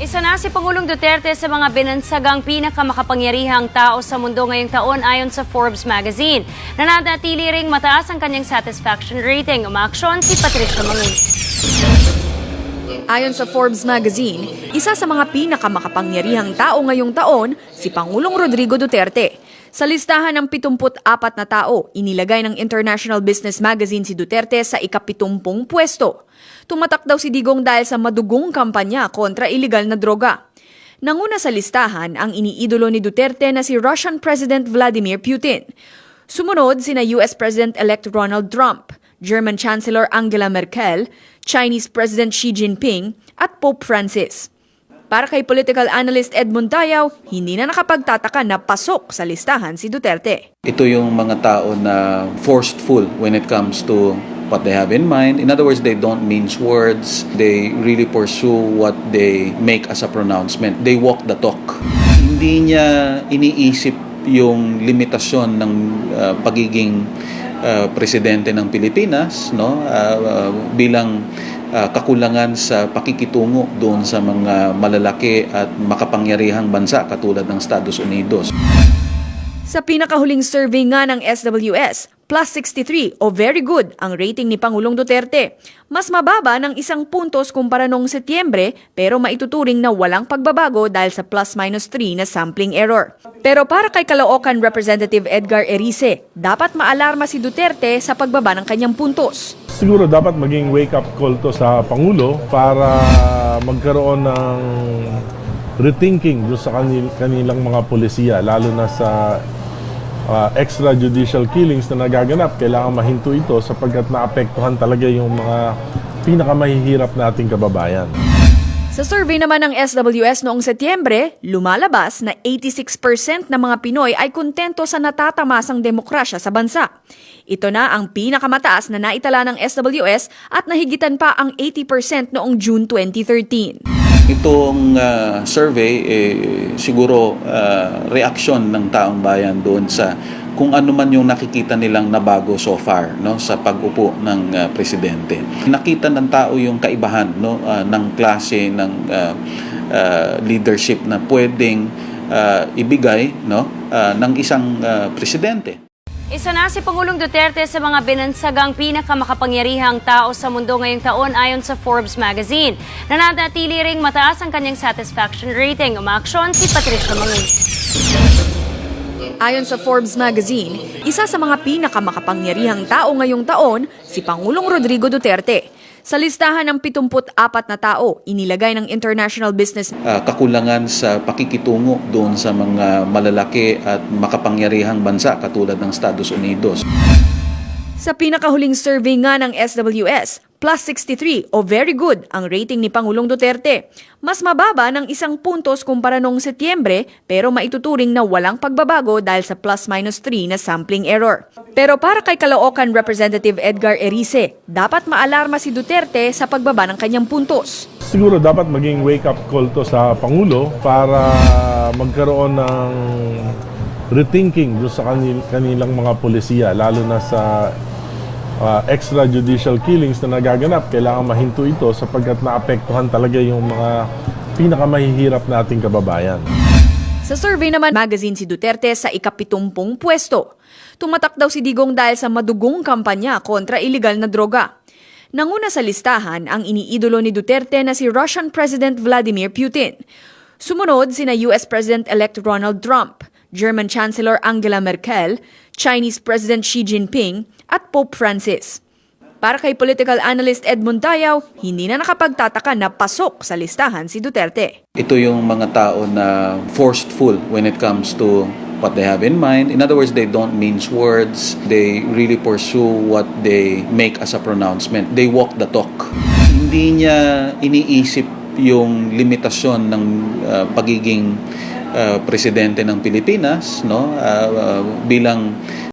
Isa na si Pangulong Duterte sa mga binansagang pinakamakapangyarihang tao sa mundo ngayong taon ayon sa Forbes magazine. Nananatili ring mataas ang kanyang satisfaction rating. Umaaksyon si Patricia Mangun. Ayon sa Forbes magazine, isa sa mga pinakamakapangyarihang tao ngayong taon, si Pangulong Rodrigo Duterte. Sa listahan ng 74 na tao, inilagay ng International Business Magazine si Duterte sa ikapitumpung pwesto. Tumatak daw si Digong dahil sa madugong kampanya kontra iligal na droga. Nanguna sa listahan ang iniidolo ni Duterte na si Russian President Vladimir Putin. Sumunod sina US President-elect Donald Trump, German Chancellor Angela Merkel, Chinese President Xi Jinping at Pope Francis. Para kay political analyst Edmund Dayaw, hindi na nakapagtataka na pasok sa listahan si Duterte. Ito yung mga tao na forceful when it comes to what they have in mind. In other words, they don't mince words. They really pursue what they make as a pronouncement. They walk the talk. Hindi niya iniisip yung limitasyon ng uh, pagiging uh, presidente ng Pilipinas no uh, uh, bilang uh, kakulangan sa pakikitungo doon sa mga malalaki at makapangyarihang bansa katulad ng Estados Unidos. Sa pinakahuling survey nga ng SWS, plus 63 o very good ang rating ni Pangulong Duterte. Mas mababa ng isang puntos kumpara noong Setyembre pero maituturing na walang pagbabago dahil sa plus minus 3 na sampling error. Pero para kay Caloocan Representative Edgar Erice, dapat maalarma si Duterte sa pagbaba ng kanyang puntos. Siguro dapat maging wake-up call to sa Pangulo para magkaroon ng rethinking doon sa kanil- kanilang mga polisiya, lalo na sa uh, extrajudicial killings na nagaganap. Kailangan mahinto ito sapagkat naapektuhan talaga yung mga pinakamahihirap nating kababayan. Sa survey naman ng SWS noong Setyembre, lumalabas na 86% ng mga Pinoy ay kontento sa natatamasang demokrasya sa bansa. Ito na ang pinakamataas na naitala ng SWS at nahigitan pa ang 80% noong June 2013. Itong ah, survey, eh, siguro ah, reaksyon ng taong bayan doon sa kung ano man yung nakikita nilang nabago so far no sa pag-upo ng ah, presidente. Nakita ng tao yung kaibahan no ah, ng klase ng ah, ah, leadership na pwedeng ah, ibigay no ah, ng isang ah, presidente. Isa na si Pangulong Duterte sa mga binansagang pinakamakapangyarihang tao sa mundo ngayong taon ayon sa Forbes magazine. Nananatili ring mataas ang kanyang satisfaction rating. Umaaksyon si Patricia Mangun. Ayon sa Forbes magazine, isa sa mga pinakamakapangyarihang tao ngayong taon, si Pangulong Rodrigo Duterte. Sa listahan ng 74 na tao, inilagay ng International Business ah, kakulangan sa pakikitungo doon sa mga malalaki at makapangyarihang bansa katulad ng Estados Unidos. Sa pinakahuling survey nga ng SWS, plus 63 o very good ang rating ni Pangulong Duterte. Mas mababa ng isang puntos kumpara noong Setyembre pero maituturing na walang pagbabago dahil sa plus minus 3 na sampling error. Pero para kay Caloocan Representative Edgar Erice, dapat maalarma si Duterte sa pagbaba ng kanyang puntos. Siguro dapat maging wake-up call to sa Pangulo para magkaroon ng rethinking doon sa kanil- kanilang mga polisiya, lalo na sa uh, extrajudicial killings na nagaganap. Kailangan mahinto ito sapagkat naapektuhan talaga yung mga pinakamahihirap nating kababayan. Sa survey naman, magazine si Duterte sa ikapitumpung pwesto. Tumatak daw si Digong dahil sa madugong kampanya kontra iligal na droga. Nanguna sa listahan ang iniidolo ni Duterte na si Russian President Vladimir Putin. Sumunod sina US President-elect Donald Trump, German Chancellor Angela Merkel, Chinese President Xi Jinping at Pope Francis. Para kay political analyst Edmund Dayaw, hindi na nakapagtataka na pasok sa listahan si Duterte. Ito yung mga tao na forceful when it comes to what they have in mind. In other words, they don't mince words. They really pursue what they make as a pronouncement. They walk the talk. Hindi niya iniisip yung limitasyon ng uh, pagiging uh, presidente ng Pilipinas no? Uh, uh, bilang